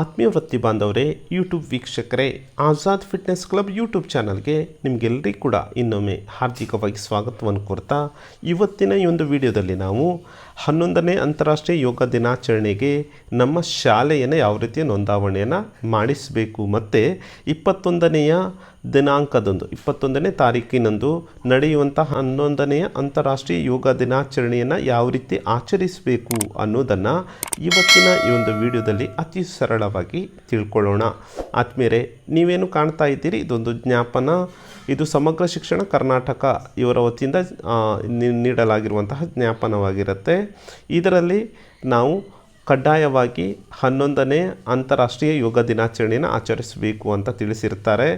ಆತ್ಮೀಯ ವೃತ್ತಿ ಬಾಂಧವರೇ ಯೂಟ್ಯೂಬ್ ವೀಕ್ಷಕರೇ, ಆಜಾದ್ ಫಿಟ್ನೆಸ್ ಕ್ಲಬ್ ಯೂಟ್ಯೂಬ್ ಚಾನಲ್ಗೆ ನಿಮಗೆಲ್ಲರಿಗೂ ಕೂಡ ಇನ್ನೊಮ್ಮೆ ಹಾರ್ದಿಕವಾಗಿ ಸ್ವಾಗತವನ್ನು ಕೋರ್ತಾ, ಇವತ್ತಿನ ಈ ಒಂದು ವಿಡಿಯೋದಲ್ಲಿ ನಾವು ಹನ್ನೊಂದನೇ ಅಂತಾರಾಷ್ಟ್ರೀಯ ಯೋಗ ದಿನಾಚರಣೆಗೆ ನಮ್ಮ ಶಾಲೆಯನ್ನು ಯಾವ ರೀತಿಯ ನೋಂದಾವಣೆಯನ್ನು ಮಾಡಿಸಬೇಕು, ಮತ್ತು ಇಪ್ಪತ್ತೊಂದನೆಯ ದಿನಾಂಕದಂದು. ಇಪ್ಪತ್ತೊಂದನೇ ತಾರೀಕಿನಂದು ನಡೆಯುವಂತಹ ಹನ್ನೊಂದನೆಯ ಅಂತಾರಾಷ್ಟ್ರೀಯ ಯೋಗ ದಿನಾಚರಣೆಯನ್ನು ಯಾವ ರೀತಿ ಆಚರಿಸಬೇಕು ಅನ್ನೋದನ್ನು ಇವತ್ತಿನ ಈ ಒಂದು ವಿಡಿಯೋದಲ್ಲಿ ಅತಿ ಸರಳವಾಗಿ ತಿಳ್ಕೊಳ್ಳೋಣ. ಆತ್ಮೀಯರೇ, ನೀವೇನು ಕಾಣ್ತಾ ಇದ್ದೀರಿ? ಇದೊಂದು ಜ್ಞಾಪನ. ಇದು ಸಮಗ್ರ ಶಿಕ್ಷಣ ಕರ್ನಾಟಕ ಇವರ ವತಿಯಿಂದ ನೀಡಲಾಗಿರುವಂತಹ ಜ್ಞಾಪನವಾಗಿರುತ್ತೆ. ಇದರಲ್ಲಿ ನಾವು ಕಡ್ಡಾಯವಾಗಿ ಹನ್ನೊಂದನೇ ಅಂತಾರಾಷ್ಟ್ರೀಯ ಯೋಗ ದಿನಾಚರಣೆಯನ್ನು ಆಚರಿಸಬೇಕು ಅಂತ ತಿಳಿಸಿರ್ತಾರೆ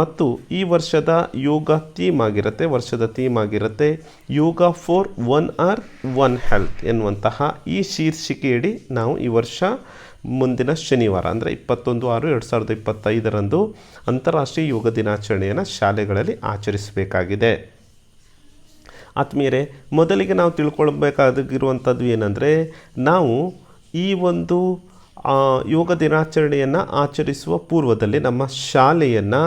ಮತ್ತು ಈ ವರ್ಷದ ಯೋಗ ಥೀಮ್ ಆಗಿರುತ್ತೆ, ವರ್ಷದ ಥೀಮ್ ಆಗಿರುತ್ತೆ yoga for one earth one health ಎನ್ನುವಂತಹ ಈ ಶೀರ್ಷಿಕೆಯಡಿ ನಾವು ಈ ವರ್ಷ ಮುಂದಿನ ಶನಿವಾರ, ಅಂದರೆ ಇಪ್ಪತ್ತೊಂದು ಆರು ಎರಡು ಸಾವಿರದ ಇಪ್ಪತ್ತೈದರಂದು ಅಂತಾರಾಷ್ಟ್ರೀಯ ಯೋಗ ದಿನಾಚರಣೆಯನ್ನು ಶಾಲೆಗಳಲ್ಲಿ ಆಚರಿಸಬೇಕಾಗಿದೆ. ಆತ್ಮೀಯರೇ, ಮೊದಲಿಗೆ ನಾವು ತಿಳ್ಕೊಳ್ಬೇಕಾಗಿರುವಂಥದ್ದು ಏನಂದರೆ, ನಾವು ಈ ಒಂದು ಯೋಗ ದಿನಾಚರಣೆಯನ್ನು ಆಚರಿಸುವ ಪೂರ್ವದಲ್ಲಿ ನಮ್ಮ ಶಾಲೆಯನ್ನು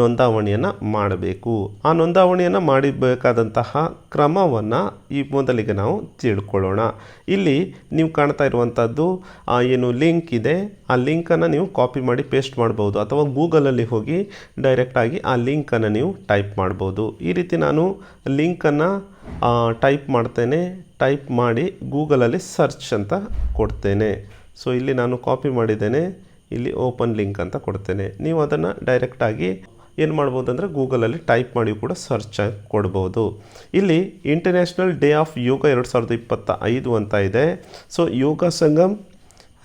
ನೋಂದಾವಣಿಯನ್ನು ಮಾಡಬೇಕು. ಆ ನೋಂದಾವಣಿಯನ್ನು ಮಾಡಬೇಕಾದಂತಹ ಕ್ರಮವನ್ನು ಈ ಮೊದಲಿಗೆ ನಾವು ತಿಳ್ಕೊಳ್ಳೋಣ. ಇಲ್ಲಿ ನೀವು ಕಾಣ್ತಾ ಇರುವಂಥದ್ದು ಏನು ಲಿಂಕ್ ಇದೆ. ಆ ಲಿಂಕನ್ನು ನೀವು ಕಾಪಿ ಮಾಡಿ ಪೇಸ್ಟ್ ಮಾಡ್ಬೋದು. ಅಥವಾ ಗೂಗಲಲ್ಲಿ ಹೋಗಿ ಡೈರೆಕ್ಟಾಗಿ ಆ ಲಿಂಕನ್ನು ನೀವು ಟೈಪ್ ಮಾಡ್ಬೋದು. ಈ ರೀತಿ ನಾನು ಲಿಂಕನ್ನು ಟೈಪ್ ಮಾಡ್ತೇನೆ. ಟೈಪ್ ಮಾಡಿ ಗೂಗಲಲ್ಲಿ ಸರ್ಚ್ ಅಂತ ಕೊಡ್ತೇನೆ. ಸೊ ಇಲ್ಲಿ ನಾನು ಕಾಪಿ ಮಾಡಿದ್ದೇನೆ. ಇಲ್ಲಿ ಓಪನ್ ಲಿಂಕ್ ಅಂತ ಕೊಡ್ತೇನೆ. ನೀವು ಅದನ್ನು ಡೈರೆಕ್ಟಾಗಿ ಏನು ಮಾಡ್ಬೋದು ಅಂದರೆ ಗೂಗಲಲ್ಲಿ ಟೈಪ್ ಮಾಡಿ ಕೂಡ ಸರ್ಚ್ ಕೊಡ್ಬೋದು. ಇಲ್ಲಿ ಇಂಟರ್ನ್ಯಾಷನಲ್ ಡೇ ಆಫ್ ಯೋಗ ಎರಡು ಸಾವಿರದ ಇಪ್ಪತ್ತ ಐದು ಅಂತ ಇದೆ. So yoga Sangam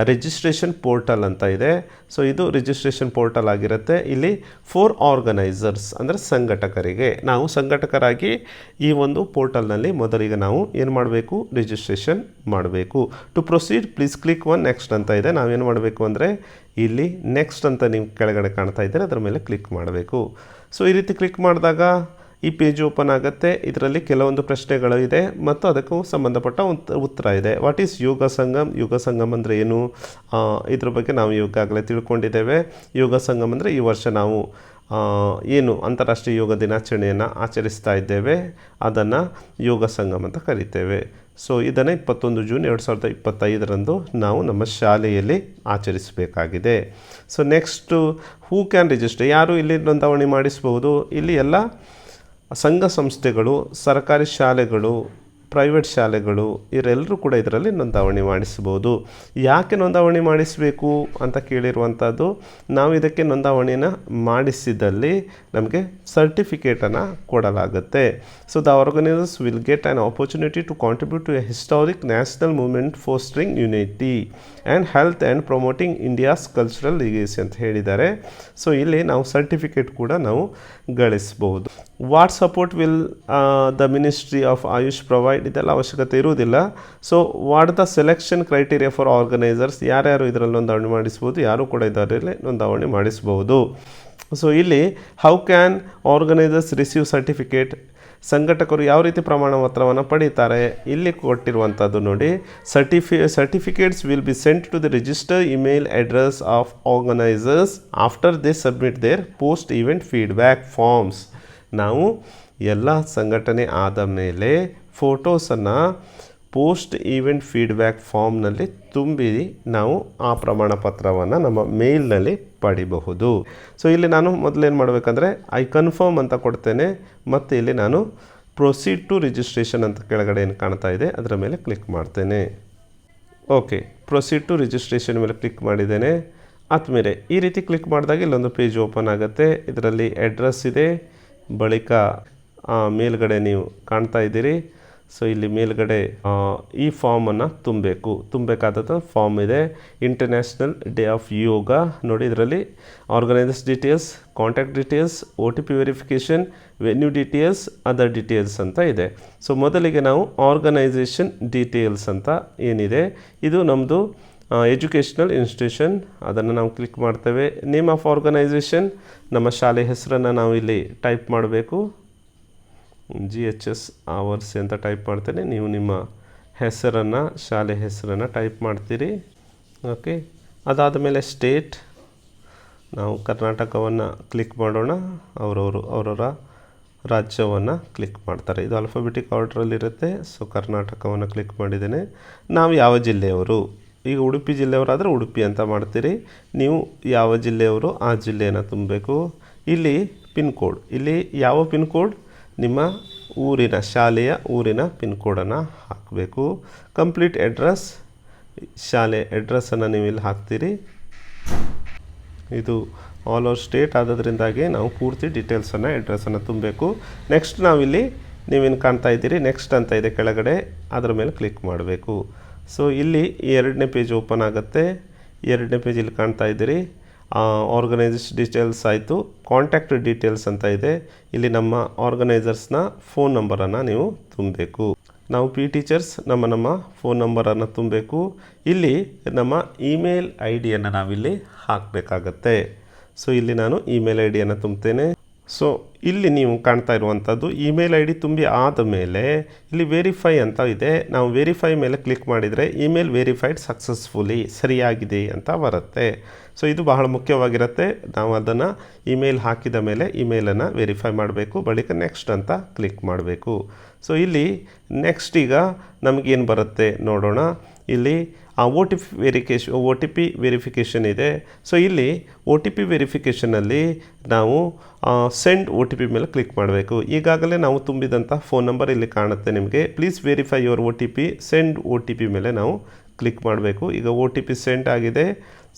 registration portal ಅಂತ ಇದೆ. ಸೊ ಇದು ರಿಜಿಸ್ಟ್ರೇಷನ್ ಪೋರ್ಟಲ್ ಆಗಿರುತ್ತೆ. ಇಲ್ಲಿ ಫೋರ್ ಆರ್ಗನೈಸರ್ಸ್ ಅಂದರೆ ಸಂಘಟಕರಿಗೆ. ನಾವು ಸಂಘಟಕರಾಗಿ ಈ ಒಂದು ಪೋರ್ಟಲ್ನಲ್ಲಿ ಮೊದಲಿಗೆ ನಾವು ಏನು ಮಾಡಬೇಕು? ರಿಜಿಸ್ಟ್ರೇಷನ್ ಮಾಡಬೇಕು. To proceed please click on next ಅಂತ ಇದೆ. ನಾವೇನು ಮಾಡಬೇಕು ಅಂದರೆ ಇಲ್ಲಿ ನೆಕ್ಸ್ಟ್ ಅಂತ ನೀವು ಕೆಳಗಡೆ ಕಾಣ್ತಾ ಇದ್ದೀರ, ಅದರ ಮೇಲೆ ಕ್ಲಿಕ್ ಮಾಡಬೇಕು. ಸೊ ಈ ರೀತಿ ಕ್ಲಿಕ್ ಮಾಡಿದಾಗ ಈ ಪೇಜ್ ಓಪನ್ ಆಗುತ್ತೆ. ಇದರಲ್ಲಿ ಕೆಲವೊಂದು ಪ್ರಶ್ನೆಗಳು ಇದೆ ಮತ್ತು ಅದಕ್ಕೂ ಸಂಬಂಧಪಟ್ಟ ಉತ್- ಉತ್ತರ ಇದೆ. ವಾಟ್ ಈಸ್ ಯೋಗ ಸಂಗಮ್ ಯೋಗ ಸಂಗಮ್ ಅಂದರೆ ಏನು? ಇದ್ರ ಬಗ್ಗೆ ನಾವು ಈಗಾಗಲೇ ತಿಳ್ಕೊಂಡಿದ್ದೇವೆ. ಯೋಗ ಸಂಗಮ್ ಅಂದರೆ ಈ ವರ್ಷ ನಾವು ಏನು ಅಂತಾರಾಷ್ಟ್ರೀಯ ಯೋಗ ದಿನಾಚರಣೆಯನ್ನು ಆಚರಿಸ್ತಾ ಇದ್ದೇವೆ. ಅದನ್ನು ಯೋಗ ಸಂಗಮ್ ಅಂತ ಕರಿತೇವೆ. ಸೊ ಇದನ್ನು ಇಪ್ಪತ್ತೊಂದು ಜೂನ್ ಎರಡು ಸಾವಿರದ ಇಪ್ಪತ್ತೈದರಂದು ನಾವು ನಮ್ಮ ಶಾಲೆಯಲ್ಲಿ ಆಚರಿಸಬೇಕಾಗಿದೆ. So next who can register ಯಾರು ಇಲ್ಲಿ ನೋಂದಾವಣಿ ಮಾಡಿಸ್ಬೋದು ಇಲ್ಲಿ ಎಲ್ಲ ಸಂಘ ಸಂಸ್ಥೆಗಳು, ಸರ್ಕಾರಿ ಶಾಲೆಗಳು ಪ್ರೈವೇಟ್ ಶಾಲೆಗಳು ಇವರೆಲ್ಲರೂ ಕೂಡ ಇದರಲ್ಲಿ ನೋಂದಾವಣಿ ಮಾಡಿಸ್ಬೋದು. ಯಾಕೆ ನೋಂದಾವಣಿ ಮಾಡಿಸಬೇಕು ಅಂತ ಕೇಳಿರುವಂಥದ್ದು, ನಾವು ಇದಕ್ಕೆ ನೋಂದಾವಣಿನ ಮಾಡಿಸಿದಲ್ಲಿ ನಮಗೆ ಸರ್ಟಿಫಿಕೇಟನ್ನು ಕೊಡಲಾಗುತ್ತೆ. So the organisers will get an opportunity to contribute to a historic national movement fostering unity and health and promoting India's cultural legacy ಅಂತ ಹೇಳಿದ್ದಾರೆ. ಸೊ ಇಲ್ಲಿ ನಾವು ಸರ್ಟಿಫಿಕೇಟ್ ಕೂಡ ನಾವು ಗಳಿಸ್ಬೋದು. What support will the ministry of Ayush provide ಇದೆಲ್ಲ ಅವಶ್ಯಕತೆ ಇರುವುದಿಲ್ಲ. So what the selection criteria for organisers ಯಾರ್ಯಾರು ಇದರಲ್ಲಿ ನೋಂದಾವಣಿ ಮಾಡಿಸ್ಬೋದು, ಯಾರು ಕೂಡ ಇದರಲ್ಲಿ ನೋಂದಾವಣಿ ಮಾಡಿಸ್ಬೋದು. ಸೊ ಇಲ್ಲಿ how can organisers receive certificate ಸಂಘಟಕರು ಯಾವ ರೀತಿ ಪ್ರಮಾಣ ಪತ್ರವನ್ನು ಪಡೀತಾರೆ? ಇಲ್ಲಿ ಕೊಟ್ಟಿರುವಂಥದ್ದು ನೋಡಿ. ಸರ್ಟಿಫಿ certificates will be sent to the register email address of organisers after they submit their post event feedback forms ನಾವು ಎಲ್ಲ ಸಂಘಟನೆ ಆದ ಮೇಲೆ ಫೋಟೋಸನ್ನು ಪೋಸ್ಟ್ ಈವೆಂಟ್ ಫೀಡ್ಬ್ಯಾಕ್ ಫಾರ್ಮ್ನಲ್ಲಿ ತುಂಬಿ ನಾವು ಆ ಪ್ರಮಾಣ ಪತ್ರವನ್ನು ನಮ್ಮ ಮೇಲ್ನಲ್ಲಿ ಪಡಿಬಹುದು. ಸೊ ಇಲ್ಲಿ ನಾನು ಮೊದಲೇನು ಮಾಡಬೇಕಂದ್ರೆ ಐ ಕನ್ಫರ್ಮ್ ಅಂತ ಕೊಡ್ತೇನೆ, ಮತ್ತು ಇಲ್ಲಿ ನಾನು ಪ್ರೊಸೀಡ್ ಟು ರಿಜಿಸ್ಟ್ರೇಷನ್ ಅಂತ ಕೆಳಗಡೆ ಏನು ಕಾಣ್ತಾ ಇದೆ, ಅದರ ಮೇಲೆ ಕ್ಲಿಕ್ ಮಾಡ್ತೇನೆ. ಓಕೆ ಪ್ರೊಸೀಡ್ ಟು ರಿಜಿಸ್ಟ್ರೇಷನ್ ಮೇಲೆ ಕ್ಲಿಕ್ ಮಾಡಿದ್ದೇನೆ. ಆದಮೇಲೆ ಈ ರೀತಿ ಕ್ಲಿಕ್ ಮಾಡಿದಾಗ ಇಲ್ಲೊಂದು ಪೇಜ್ ಓಪನ್ ಆಗುತ್ತೆ, ಇದರಲ್ಲಿ ಅಡ್ರೆಸ್ ಇದೆ. ಬಳಿಕ ಮೇಲ್ಗಡೆ ನೀವು ಕಾಣ್ತಾ ಇದ್ದೀರಿ. ಸೊ ಇಲ್ಲಿ ಮೇಲ್ಗಡೆ ಈ ಫಾರ್ಮನ್ನು ತುಂಬಬೇಕು. ತುಂಬಬೇಕಾದಂಥ ಫಾರ್ಮ್ ಇದೆ. ಇಂಟರ್ನ್ಯಾಷನಲ್ ಡೇ ಆಫ್ ಯೋಗ ನೋಡಿ, ಇದರಲ್ಲಿ organisers details contact details O T P verification venue details other details ಅಂತ ಇದೆ. ಸೊ ಮೊದಲಿಗೆ ನಾವು ಆರ್ಗನೈಸೇಷನ್ ಡೀಟೇಲ್ಸ್ ಅಂತ ಏನಿದೆ? ಇದು ನಮ್ಮದು ಎಜುಕೇಷ್ನಲ್ ಇನ್ಸ್ಟಿಟ್ಯೂಷನ್ ಅದನ್ನು ನಾವು ಕ್ಲಿಕ್ ಮಾಡ್ತೇವೆ. ನೇಮ್ ಆಫ್ ಆರ್ಗನೈಸೇಷನ್ ನಮ್ಮ ಶಾಲೆ ಹೆಸರನ್ನು ನಾವು ಇಲ್ಲಿ ಟೈಪ್ ಮಾಡಬೇಕು. ಜಿ ಎಚ್ ಎಸ್ ಅವರ್ಸ್ ಅಂತ ಟೈಪ್ ಮಾಡ್ತೇನೆ. ನೀವು ನಿಮ್ಮ ಹೆಸರನ್ನು, ಶಾಲೆ ಹೆಸರನ್ನು ಟೈಪ್ ಮಾಡ್ತೀರಿ. ಓಕೆ ಅದಾದ ಮೇಲೆ ಸ್ಟೇಟ್ ನಾವು ಕರ್ನಾಟಕವನ್ನು ಕ್ಲಿಕ್ ಮಾಡೋಣ. ಅವರವರು, ಅವರವರ ರಾಜ್ಯವನ್ನು ಕ್ಲಿಕ್ ಮಾಡ್ತಾರೆ. ಇದು ಆಲ್ಫಾಬೆಟಿಕ್ ಆರ್ಡ್ರಲ್ಲಿರುತ್ತೆ ಸೊ ಕರ್ನಾಟಕವನ್ನು ಕ್ಲಿಕ್ ಮಾಡಿದ್ದೇನೆ. ನಾವು ಯಾವ ಜಿಲ್ಲೆಯವರು? ಈಗ ಉಡುಪಿ ಜಿಲ್ಲೆಯವರಾದರೆ ಉಡುಪಿ ಅಂತ ಮಾಡ್ತೀರಿ. ನೀವು ಯಾವ ಜಿಲ್ಲೆಯವರು ಆ ಜಿಲ್ಲೆಯನ್ನು ತುಂಬಬೇಕು. ಇಲ್ಲಿ ಪಿನ್ ಕೋಡ್, ಇಲ್ಲಿ ಯಾವ ಪಿನ್ ಕೋಡ್? ನಿಮ್ಮ ಊರಿನ ಶಾಲೆಯ ಊರಿನ ಪಿನ್ ಕೋಡನ್ನು ಹಾಕಬೇಕು. ಕಂಪ್ಲೀಟ್ ಅಡ್ರೆಸ್, ಶಾಲೆ ಅಡ್ರೆಸ್ಸನ್ನು ನೀವು ಇಲ್ಲಿ ಹಾಕ್ತೀರಿ. ಇದು ಆಲ್ ಓವರ್ ಸ್ಟೇಟ್ ಆದ್ದರಿಂದಾಗಿ ನಾವು ಪೂರ್ತಿ ಡೀಟೇಲ್ಸನ್ನು, ಅಡ್ರೆಸ್ಸನ್ನು ತುಂಬಬೇಕು. ನೆಕ್ಸ್ಟ್ ನಾವಿಲ್ಲಿ ನೀವೇನು ಕಾಣ್ತಾ ಇದ್ದೀರಿ? ನೆಕ್ಸ್ಟ್ ಅಂತ ಇದೆ ಕೆಳಗಡೆ. ಅದರ ಮೇಲೆ ಕ್ಲಿಕ್ ಮಾಡಬೇಕು. ಸೊ ಇಲ್ಲಿ ಎರಡನೇ ಪೇಜ್ ಓಪನ್ ಆಗುತ್ತೆ. ಎರಡನೇ ಪೇಜ್ ಇಲ್ಲಿ ಕಾಣ್ತಾ ಇದ್ದೀರಿ. ಆರ್ಗನೈಸೇಷ್ ಡೀಟೇಲ್ಸ್ ಆಯಿತು. ಕಾಂಟ್ಯಾಕ್ಟ್ ಡೀಟೇಲ್ಸ್ ಅಂತ ಇದೆ. ಇಲ್ಲಿ ನಮ್ಮ ಆರ್ಗನೈಸರ್ಸ್ನ ಫೋನ್ ನಂಬರನ್ನು ನೀವು ತುಂಬಬೇಕು. ನಾವು ಪಿ ಟೀಚರ್ಸ್ ನಮ್ಮ ನಮ್ಮ ಫೋನ್ ನಂಬರನ್ನು ತುಂಬಬೇಕು. ಇಲ್ಲಿ ನಮ್ಮ ಇಮೇಲ್ ಐ ಡಿಯನ್ನು ನಾವಿಲ್ಲಿ ಹಾಕಬೇಕಾಗತ್ತೆ. ಸೊ ಇಲ್ಲಿ ನಾನು ಇಮೇಲ್ ಐ ಡಿಯನ್ನು ತುಂಬ್ತೇನೆ. ಸೊ ಇಲ್ಲಿ ನೀವು ಕಾಣ್ತಾ ಇರುವಂಥದ್ದು ಇಮೇಲ್ ಐ ಡಿ ತುಂಬಿ ಆದ ಮೇಲೆ ಇಲ್ಲಿ ವೆರಿಫೈ ಅಂತ ಇದೆ. ನಾವು ವೆರಿಫೈ ಮೇಲೆ ಕ್ಲಿಕ್ ಮಾಡಿದರೆ ಇಮೇಲ್ ವೆರಿಫೈಡ್ ಸಕ್ಸಸ್ಫುಲಿ ಸರಿಯಾಗಿದೆ ಅಂತ ಬರುತ್ತೆ. ಸೊ ಇದು ಬಹಳ ಮುಖ್ಯವಾಗಿರುತ್ತೆ. ನಾವು ಅದನ್ನು ಇಮೇಲ್ ಹಾಕಿದ ಮೇಲೆ ಇಮೇಲನ್ನು ವೆರಿಫೈ ಮಾಡಬೇಕು. ಬಳಿಕ ನೆಕ್ಸ್ಟ್ ಅಂತ ಕ್ಲಿಕ್ ಮಾಡಬೇಕು. ಸೊ ಇಲ್ಲಿ ನೆಕ್ಸ್ಟ್ ಈಗ ನಮಗೇನು ಬರುತ್ತೆ ನೋಡೋಣ. ಇಲ್ಲಿ ಆ O T P verification O T P verification ಇದೆ. ಸೊ ಇಲ್ಲಿ ಒ ಟಿ ಪಿ ವೆರಿಫಿಕೇಷನಲ್ಲಿ ನಾವು ಸೆಂಡ್ ಓ ಟಿ ಪಿ ಮೇಲೆ ಕ್ಲಿಕ್ ಮಾಡಬೇಕು. ಈಗಾಗಲೇ ನಾವು ತುಂಬಿದಂಥ ಫೋನ್ ನಂಬರ್ ಇಲ್ಲಿ ಕಾಣುತ್ತೆ ನಿಮಗೆ. Please verify your O T P send O T P ಮೇಲೆ ನಾವು ಕ್ಲಿಕ್ ಮಾಡಬೇಕು. ಈಗ ಒ ಟಿ ಪಿ ಸೆಂಡ್ ಆಗಿದೆ.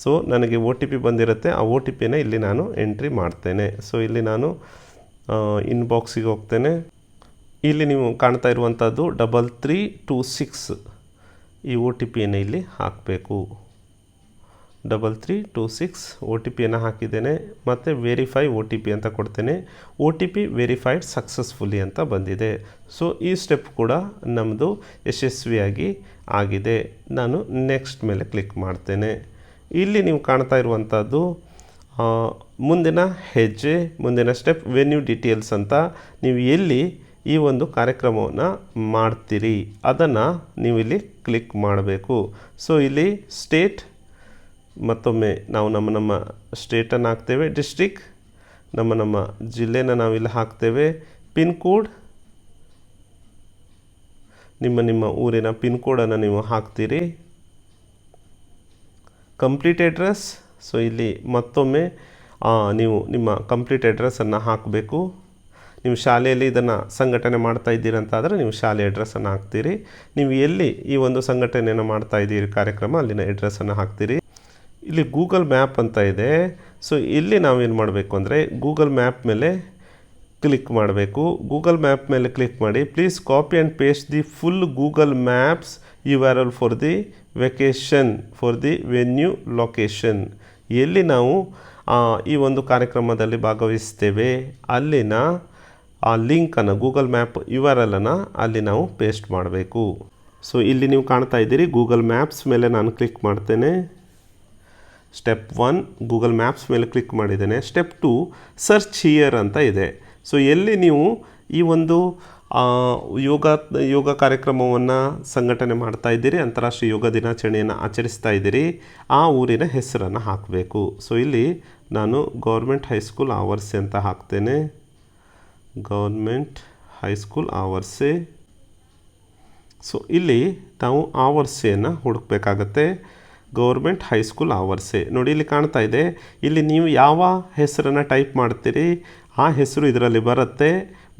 ಸೊ ನನಗೆ ಒ ಟಿ ಪಿ ಬಂದಿರುತ್ತೆ. ಆ ಒ ಟಿ ಪಿನ ಇಲ್ಲಿ ನಾನು ಎಂಟ್ರಿ ಮಾಡ್ತೇನೆ. ಸೊ ಇಲ್ಲಿ ನಾನು ಇನ್ಬಾಕ್ಸಿಗೆ ಹೋಗ್ತೇನೆ. ಇಲ್ಲಿ ನೀವು ಕಾಣ್ತಾ ಇರುವಂಥದ್ದು ಡಬಲ್ ತ್ರೀ ಟೂ ಸಿಕ್ಸ್ ಈ ಒ ಟಿ ಪಿಯನ್ನು ಇಲ್ಲಿ ಹಾಕಬೇಕು. Double three two six O T ಪಿಯನ್ನು ಹಾಕಿದ್ದೇನೆ ಮತ್ತು ವೆರಿಫೈ ಒ ಟಿ ಪಿ ಅಂತ ಕೊಡ್ತೇನೆ. O T P verified successfully ಅಂತ ಬಂದಿದೆ. ಸೊ ಈ ಸ್ಟೆಪ್ ಕೂಡ ನಮ್ಮದು ಯಶಸ್ವಿಯಾಗಿ ಆಗಿದೆ. ನಾನು ನೆಕ್ಸ್ಟ್ ಮೇಲೆ ಕ್ಲಿಕ್ ಮಾಡ್ತೇನೆ. ಇಲ್ಲಿ ನೀವು ಕಾಣ್ತಾ ಇರುವಂಥದ್ದು ಮುಂದಿನ ಹೆಜ್ಜೆ, ಮುಂದಿನ ಸ್ಟೆಪ್ ವೆನ್ಯೂ ಡೀಟೇಲ್ಸ್ ಅಂತ. ನೀವು ಎಲ್ಲಿ ಈ ಒಂದು ಕಾರ್ಯಕ್ರಮವನ್ನು ಮಾಡ್ತೀರಿ. ಅದನ್ನು ನೀವು ಇಲ್ಲಿ ಕ್ಲಿಕ್ ಮಾಡಬೇಕು. ಸೊ ಇಲ್ಲಿ ಸ್ಟೇಟ್ ಮತ್ತೊಮ್ಮೆ ನಾವು ನಮ್ಮ ನಮ್ಮ ಸ್ಟೇಟನ್ನು ಹಾಕ್ತೇವೆ. ಡಿಸ್ಟ್ರಿಕ್ ನಮ್ಮ ನಮ್ಮ ಜಿಲ್ಲೆನ ನಾವಿಲ್ಲಿ ಹಾಕ್ತೇವೆ. ಪಿನ್ ಕೋಡ್ ನಿಮ್ಮ ನಿಮ್ಮ ಊರಿನ ಪಿನ್ ಕೋಡನ್ನು ನೀವು ಹಾಕ್ತೀರಿ. ಕಂಪ್ಲೀಟ್ ಅಡ್ರೆಸ್ ಸೊ ಇಲ್ಲಿ ಮತ್ತೊಮ್ಮೆ ನೀವು ನಿಮ್ಮ ಕಂಪ್ಲೀಟ್ ಅಡ್ರೆಸ್ಸನ್ನು ಹಾಕಬೇಕು. ನೀವು ಶಾಲೆಯಲ್ಲಿ ಇದನ್ನು ಸಂಘಟನೆ ಮಾಡ್ತಾ ಇದ್ದೀರಂತಾದರೆ ನೀವು ಶಾಲೆ ಅಡ್ರೆಸ್ಸನ್ನು ಹಾಕ್ತೀರಿ. ನೀವು ಎಲ್ಲಿ ಈ ಒಂದು ಸಂಘಟನೆಯನ್ನು ಮಾಡ್ತಾ ಇದ್ದೀರಿ ಕಾರ್ಯಕ್ರಮ, ಅಲ್ಲಿನ ಅಡ್ರೆಸ್ಸನ್ನು ಹಾಕ್ತೀರಿ. ಇಲ್ಲಿ ಗೂಗಲ್ ಮ್ಯಾಪ್ ಅಂತ ಇದೆ. ಸೊ ಇಲ್ಲಿ ನಾವೇನು ಮಾಡಬೇಕು ಅಂದರೆ ಗೂಗಲ್ ಮ್ಯಾಪ್ ಮೇಲೆ ಕ್ಲಿಕ್ ಮಾಡಬೇಕು. ಗೂಗಲ್ ಮ್ಯಾಪ್ ಮೇಲೆ ಕ್ಲಿಕ್ ಮಾಡಿ please copy and paste the full Google maps U R L for the vacation for the venue location ಎಲ್ಲಿ ನಾವು ಈ ಒಂದು ಕಾರ್ಯಕ್ರಮದಲ್ಲಿ ಭಾಗವಹಿಸ್ತೇವೆ, ಅಲ್ಲಿನ ಆ ಲಿಂಕನ್ನು ಗೂಗಲ್ ಮ್ಯಾಪ್ ಯು ಆರ್ ಎಲ್ಲನ್ನು ಅಲ್ಲಿ ನಾವು ಪೇಸ್ಟ್ ಮಾಡಬೇಕು. ಸೊ, ಇಲ್ಲಿ ನೀವು ಕಾಣ್ತಾ ಇದ್ದೀರಿ ಗೂಗಲ್ ಮ್ಯಾಪ್ಸ್ ಮೇಲೆ ನಾನು ಕ್ಲಿಕ್ ಮಾಡ್ತೇನೆ. ಸ್ಟೆಪ್ ಒನ್, ಗೂಗಲ್ ಮ್ಯಾಪ್ಸ್ ಮೇಲೆ ಕ್ಲಿಕ್ ಮಾಡಿದ್ದೇನೆ. ಸ್ಟೆಪ್ ಟು, ಸರ್ಚ್ ಹಿಯರ್ ಅಂತ ಇದೆ. ಸೊ, ಎಲ್ಲಿ ನೀವು ಈ ಒಂದು ಯೋಗ ಯೋಗ ಕಾರ್ಯಕ್ರಮವನ್ನು ಸಂಘಟನೆ ಮಾಡ್ತಾ ಇದ್ದೀರಿ, ಅಂತಾರಾಷ್ಟ್ರೀಯ ಯೋಗ ದಿನಾಚರಣೆಯನ್ನು ಆಚರಿಸ್ತಾ ಇದ್ದೀರಿ, ಆ ಊರಿನ ಹೆಸರನ್ನು ಹಾಕಬೇಕು. ಸೊ, ಇಲ್ಲಿ ನಾನು ಗೌರ್ಮೆಂಟ್ ಹೈಸ್ಕೂಲ್ ಆವರ್ಸಿ ಅಂತ ಹಾಕ್ತೇನೆ. Government high school ಆವರ್ಸೆ. ಸೊ ಇಲ್ಲಿ ನಾವು ಆವರ್ಸೆಯನ್ನು ಹುಡುಕಬೇಕಾಗತ್ತೆ. Government high school ಆವರ್ಸೆ. ನೋಡಿ, ಇಲ್ಲಿ ಕಾಣ್ತಾ ಇದೆ. ಇಲ್ಲಿ ನೀವು ಯಾವ ಹೆಸರನ್ನು ಟೈಪ್ ಮಾಡ್ತೀರಿ, ಆ ಹೆಸರು ಇದರಲ್ಲಿ ಬರುತ್ತೆ.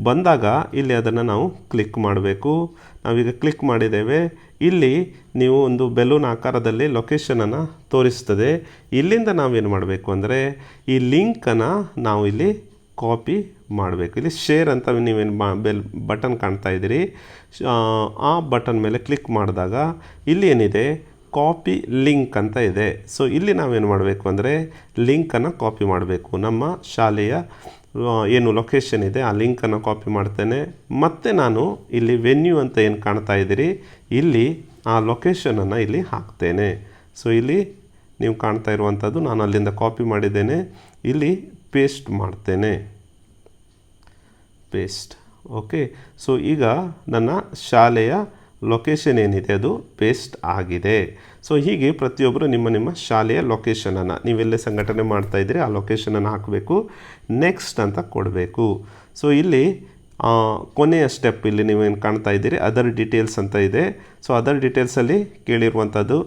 ಬಂದಾಗ ಇಲ್ಲಿ ಅದನ್ನು ನಾವು ಕ್ಲಿಕ್ ಮಾಡಬೇಕು. ನಾವೀಗ ಕ್ಲಿಕ್ ಮಾಡಿದ್ದೇವೆ. ಇಲ್ಲಿ ನೀವು ಒಂದು ಬೆಲೂನ್ ಆಕಾರದಲ್ಲಿ ಲೊಕೇಶನನ್ನು ತೋರಿಸ್ತದೆ. ಇಲ್ಲಿಂದ ನಾವೇನು ಮಾಡಬೇಕು ಅಂದರೆ, ಈ ಲಿಂಕನ್ನು ನಾವು ಇಲ್ಲಿ ಕಾಪಿ ಮಾಡಬೇಕು. ಇಲ್ಲಿ ಶೇರ್ ಅಂತ ನೀವೇನು ಬೆಲ್ ಬಟನ್ ಕಾಣ್ತಾ ಇದ್ದೀರಿ. ಆ ಬಟನ್ ಮೇಲೆ ಕ್ಲಿಕ್ ಮಾಡಿದಾಗ ಇಲ್ಲಿ ಏನಿದೆ? ಕಾಪಿ ಲಿಂಕ್ ಅಂತ ಇದೆ. ಸೊ ಇಲ್ಲಿ ನಾವೇನು ಮಾಡಬೇಕು ಅಂದರೆ ಲಿಂಕನ್ನು ಕಾಪಿ ಮಾಡಬೇಕು. ನಮ್ಮ ಶಾಲೆಯ ಏನು ಲೊಕೇಶನ್ ಇದೆ, ಆ ಲಿಂಕನ್ನು ಕಾಪಿ ಮಾಡ್ತೇನೆ. ಮತ್ತು ನಾನು ಇಲ್ಲಿ ವೆನ್ಯೂ ಅಂತ ಏನು ಕಾಣ್ತಾ ಇದ್ದೀರಿ? ಇಲ್ಲಿ ಆ ಲೊಕೇಶನನ್ನು ಇಲ್ಲಿ ಹಾಕ್ತೇನೆ. ಸೊ ಇಲ್ಲಿ ನೀವು ಕಾಣ್ತಾ ಇರುವಂಥದ್ದು ನಾನು ಅಲ್ಲಿಂದ ಕಾಪಿ ಮಾಡಿದ್ದೇನೆ. ಇಲ್ಲಿ ಪೇಸ್ಟ್ ಮಾಡ್ತೇನೆ. ಪೇಸ್ಟ್ ಓಕೆ ಸೊ ಈಗ ನನ್ನ ಶಾಲೆಯ ಲೊಕೇಶನ್ ಏನಿದೆ? ಅದು ಪೇಸ್ಟ್ ಆಗಿದೆ. ಸೊ ಹೀಗೆ ಪ್ರತಿಯೊಬ್ಬರು ನಿಮ್ಮ ನಿಮ್ಮ ಶಾಲೆಯ ಲೊಕೇಶನನ್ನು ನೀವೆಲ್ಲೇ ಸಂಘಟನೆ ಮಾಡ್ತಾ ಇದ್ದೀರಿ, ಆ ಲೊಕೇಶನನ್ನು ಹಾಕಬೇಕು. ನೆಕ್ಸ್ಟ್ ಅಂತ ಕೊಡಬೇಕು. ಸೊ ಇಲ್ಲಿ ಕೊನೆಯ ಸ್ಟೆಪ್ ಇಲ್ಲಿ ನೀವೇನು ಕಾಣ್ತಾ ಇದ್ದೀರಿ? ಅದರ್ ಡೀಟೇಲ್ಸ್ ಅಂತ ಇದೆ. ಸೊ ಅದರ್ ಡೀಟೇಲ್ಸಲ್ಲಿ ಕೇಳಿರುವಂಥದ್ದು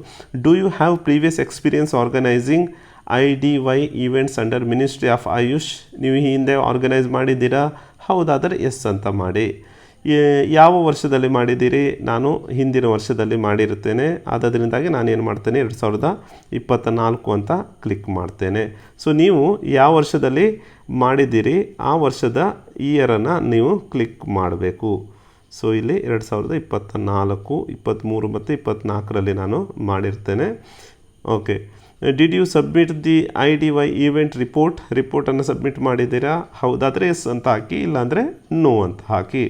do you have previous experience organising I D Y events under ministry of Ayush ನೀವು ಈ ಹಿಂದೆ ಆರ್ಗನೈಸ್ ಮಾಡಿದ್ದೀರಾ? ಹೌದಾದರೆ ಎಸ್ ಅಂತ ಮಾಡಿ. ಯಾವ ವರ್ಷದಲ್ಲಿ ಮಾಡಿದ್ದೀರಿ? ನಾನು ಹಿಂದಿನ ವರ್ಷದಲ್ಲಿ ಮಾಡಿರುತ್ತೇನೆ. ಆದ್ದರಿಂದಾಗಿ ನಾನೇನು ಮಾಡ್ತೇನೆ? ಎರಡು ಸಾವಿರದ ಇಪ್ಪತ್ತ ನಾಲ್ಕು ಅಂತ ಕ್ಲಿಕ್ ಮಾಡ್ತೇನೆ. ಸೊ ನೀವು ಯಾವ ವರ್ಷದಲ್ಲಿ ಮಾಡಿದ್ದೀರಿ? ಆ ವರ್ಷದ ಇಯರನ್ನು ನೀವು ಕ್ಲಿಕ್ ಮಾಡಬೇಕು. ಸೊ ಇಲ್ಲಿ ಎರಡು ಸಾವಿರದ ಇಪ್ಪತ್ತ ನಾಲ್ಕು ಇಪ್ಪತ್ತ್ಮೂರು ಮತ್ತು ಇಪ್ಪತ್ತ್ನಾಲ್ಕರಲ್ಲಿ ನಾನು ಮಾಡಿರ್ತೇನೆ. Okay did you submit the I D Y event report ರಿಪೋರ್ಟನ್ನು submit ಮಾಡಿದ್ದೀರಾ? ಹೌದಾದರೆ ಎಸ್ ಅಂತ ಹಾಕಿ, ಇಲ್ಲಾಂದರೆ ನೋ ಅಂತ ಹಾಕಿ.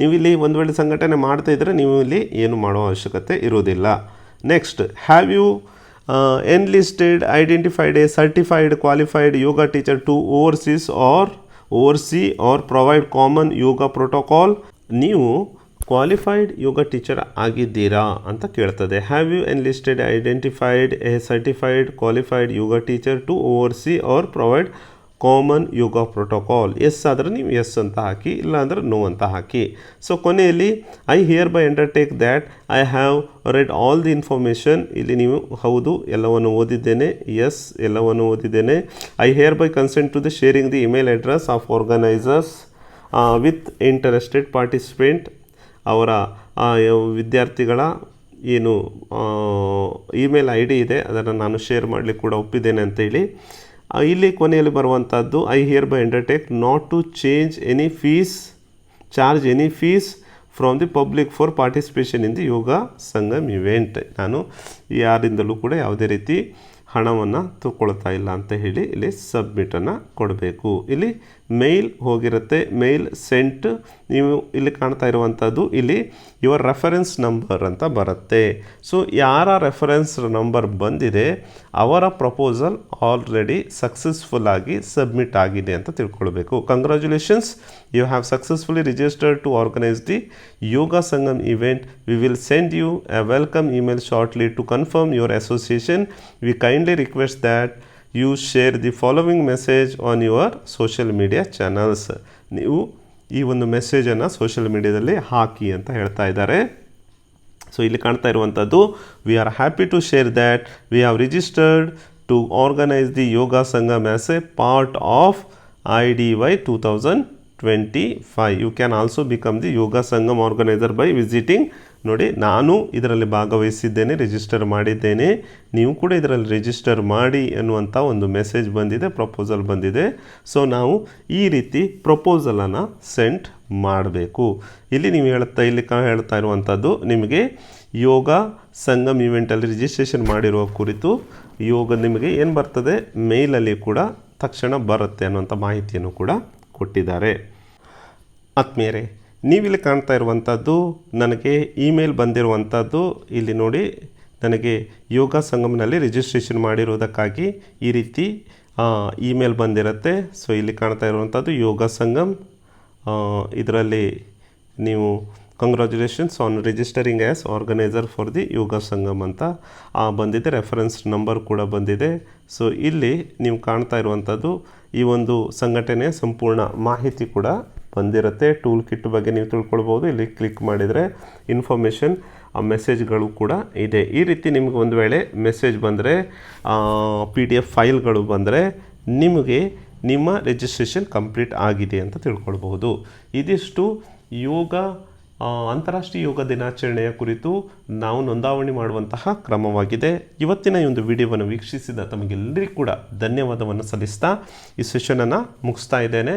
ನೀವು ಇಲ್ಲಿ ಒಂದು ವೇಳೆ ಸಂಘಟನೆ ಮಾಡ್ತಾ ಇದ್ದರೆ ನೀವು ಇಲ್ಲಿ ಏನು ಮಾಡೋ ಅವಶ್ಯಕತೆ ಇರೋದಿಲ್ಲ. Next have you enlisted identified a certified qualified yoga teacher to oversees or oversee or provide common yoga protocol ನೀವು ಕ್ವಾಲಿಫೈಡ್ ಯೋಗ ಟೀಚರ್ ಆಗಿದ್ದೀರಾ ಅಂತ ಕೇಳ್ತದೆ. Have you enlisted identified a certified qualified yoga teacher to oversee or provide common yoga protocol yes ಆದರೆ ನೀವು yes ಅಂತ ಹಾಕಿ ಇಲ್ಲ ಅಂದರೆ ನೋ ಅಂತ ಹಾಕಿ. ಸೊ ಕೊನೆಯಲ್ಲಿ I hereby undertake that I have read all the information ಇಲ್ಲಿ ನೀವು ಹೌದು, ಎಲ್ಲವನ್ನು ಓದಿದ್ದೇನೆ ಎಸ್ ಎಲ್ಲವನ್ನು ಓದಿದ್ದೇನೆ. I hereby consent to the sharing the email address of organisers with interested participant ಅವರ ವಿದ್ಯಾರ್ಥಿಗಳ ಏನು ಇಮೇಲ್ ಐ ಡಿ ಇದೆ, ಅದನ್ನು ನಾನು ಶೇರ್ ಮಾಡಲಿಕ್ಕೆ ಕೂಡ ಒಪ್ಪಿದ್ದೇನೆ ಅಂತೇಳಿ. ಇಲ್ಲಿ ಕೊನೆಯಲ್ಲಿ ಬರುವಂಥದ್ದು I hereby undertake not to change any fees charge any fees from the public for participation in the yoga Sangam event ನಾನು ಯಾರಿಂದಲೂ ಕೂಡ ಯಾವುದೇ ರೀತಿ ಹಣವನ್ನು ತಗೊಳ್ತಾ ಇಲ್ಲ ಅಂತ ಹೇಳಿ ಇಲ್ಲಿ ಸಬ್ಮಿಟನ್ನು ಕೊಡಬೇಕು. ಇಲ್ಲಿ ಮೇಲ್ ಹೋಗಿರುತ್ತೆ, ಮೇಲ್ ಸೆಂಟ್. ನೀವು ಇಲ್ಲಿ ಕಾಣ್ತಾ ಇರುವಂಥದ್ದು ಇಲ್ಲಿ ಯುವರ್ ರೆಫರೆನ್ಸ್ ನಂಬರ್ ಅಂತ ಬರುತ್ತೆ. ಸೊ ಯಾರ ರೆಫರೆನ್ಸ್ ನಂಬರ್ ಬಂದಿದೆ, ಅವರ ಪ್ರಪೋಸಲ್ ಆಲ್ರೆಡಿ ಸಕ್ಸಸ್ಫುಲ್ ಆಗಿ ಸಬ್ಮಿಟ್ ಆಗಿದೆ ಅಂತ ತಿಳ್ಕೊಳ್ಬೇಕು. Congratulations you have successfully registered to organise the yoga Sangam event we will send you a welcome email shortly to confirm your association we kindly request that you share the following message on your social media channels ನೀವು ಈ ಒಂದು ಮೆಸೇಜನ್ನು social ಮೀಡಿಯಾದಲ್ಲಿ ಹಾಕಿ ಅಂತ ಹೇಳ್ತಾ ಇದ್ದಾರೆ. So ಇಲ್ಲಿ ಕಾಣ್ತಾ ಇರುವಂಥದ್ದು we are happy to share that we have registered to organise the yoga Sangam mass a part of I D Y two thousand twenty five you can also become the yoga Sangam organiser by visiting ನೋಡಿ, ನಾನು ಇದರಲ್ಲಿ ಭಾಗವಹಿಸಿದ್ದೇನೆ register ಮಾಡಿದ್ದೇನೆ. ನೀವು ಕೂಡ ಇದರಲ್ಲಿ register ಮಾಡಿ ಅನ್ನುವಂಥ ಒಂದು ಮೆಸೇಜ್ ಬಂದಿದೆ ಪ್ರಪೋಸಲ್ ಬಂದಿದೆ. ಸೊ ನಾವು ಈ ರೀತಿ ಪ್ರಪೋಸಲನ್ನು ಸೆಂಡ್ ಮಾಡಬೇಕು. ಇಲ್ಲಿ ನೀವು ಹೇಳ್ತಾ ಇಲ್ಲಿ ಕಾ, ಹೇಳ್ತಾ ಇರುವಂಥದ್ದು ನಿಮಗೆ ಯೋಗ ಸಂಗಮ್ ಇವೆಂಟಲ್ಲಿ ರಿಜಿಸ್ಟ್ರೇಷನ್ ಮಾಡಿರುವ ಕುರಿತು ಯೋಗ ನಿಮಗೆ ಏನು ಬರ್ತದೆ? ಮೇಲಲ್ಲಿ ಕೂಡ ತಕ್ಷಣ ಬರುತ್ತೆ ಅನ್ನುವಂಥ ಮಾಹಿತಿಯನ್ನು ಕೂಡ ಕೊಟ್ಟಿದ್ದಾರೆ. ಆತ್ಮೀಯರೇ ನೀವಿಲ್ಲಿ ಕಾಣ್ತಾ ಇರುವಂಥದ್ದು ನನಗೆ ಇಮೇಲ್ ಬಂದಿರುವಂಥದ್ದು. ಇಲ್ಲಿ ನೋಡಿ, ನನಗೆ ಯೋಗ ಸಂಗಮ್ನಲ್ಲಿ ರಿಜಿಸ್ಟ್ರೇಷನ್ ಮಾಡಿರೋದಕ್ಕಾಗಿ ಈ ರೀತಿ ಇಮೇಲ್ ಬಂದಿರುತ್ತೆ. ಸೊ ಇಲ್ಲಿ ಕಾಣ್ತಾ ಇರುವಂಥದ್ದು ಯೋಗ ಸಂಗಮ್. ಇದರಲ್ಲಿ ನೀವು congratulations on registering as organiser for the yoga Sangam ಅಂತ. ಬಂದಿದೆ ರೆಫರೆನ್ಸ್ ನಂಬರ್ ಕೂಡ ಬಂದಿದೆ. ಸೊ ಇಲ್ಲಿ ನೀವು ಕಾಣ್ತಾ ಇರುವಂಥದ್ದು ಈ ಒಂದು ಸಂಘಟನೆಯ ಸಂಪೂರ್ಣ ಮಾಹಿತಿ ಕೂಡ ಬಂದಿರುತ್ತೆ. ಟೂಲ್ ಕಿಟ್ ಬಗ್ಗೆ ನೀವು ತಿಳ್ಕೊಳ್ಬೋದು. ಇಲ್ಲಿ ಕ್ಲಿಕ್ ಮಾಡಿದರೆ ಇನ್ಫಾರ್ಮೇಷನ್, ಆ ಮೆಸೇಜ್ಗಳು ಕೂಡ ಇದೆ. ಈ ರೀತಿ ನಿಮಗೆ ಒಂದು ವೇಳೆ ಮೆಸೇಜ್ ಬಂದರೆ ಪಿ ಡಿ ಎಫ್ ಫೈಲ್ಗಳು ಬಂದರೆ ನಿಮಗೆ ನಿಮ್ಮ ರಿಜಿಸ್ಟ್ರೇಷನ್ ಕಂಪ್ಲೀಟ್ ಆಗಿದೆ ಅಂತ ತಿಳ್ಕೊಳ್ಬೋದು. ಇದಿಷ್ಟು ಯೋಗ ಅಂತಾರಾಷ್ಟ್ರೀಯ ಯೋಗ ದಿನಾಚರಣೆಯ ಕುರಿತು ನಾವು ನೋಂದಾವಣಿ ಮಾಡುವಂತಹ ಕ್ರಮವಾಗಿದೆ. ಇವತ್ತಿನ ಈ ಒಂದು ವಿಡಿಯೋವನ್ನು ವೀಕ್ಷಿಸಿದ ತಮಗೆಲ್ಲರಿಗೂ ಕೂಡ ಧನ್ಯವಾದವನ್ನು ಸಲ್ಲಿಸ್ತಾ ಈ ಸೆಷನನ್ನು ಮುಗಿಸ್ತಾ ಇದ್ದೇನೆ.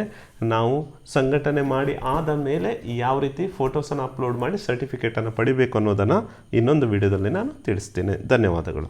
ನಾವು ಸಂಘಟನೆ ಮಾಡಿ ಆದ ಮೇಲೆ ಯಾವ ರೀತಿ ಫೋಟೋಸನ್ನು ಅಪ್ಲೋಡ್ ಮಾಡಿ ಸರ್ಟಿಫಿಕೇಟನ್ನು ಪಡಿಬೇಕು ಅನ್ನೋದನ್ನು ಇನ್ನೊಂದು ವಿಡಿಯೋದಲ್ಲಿ ನಾನು ತಿಳಿಸ್ತೇನೆ. ಧನ್ಯವಾದಗಳು.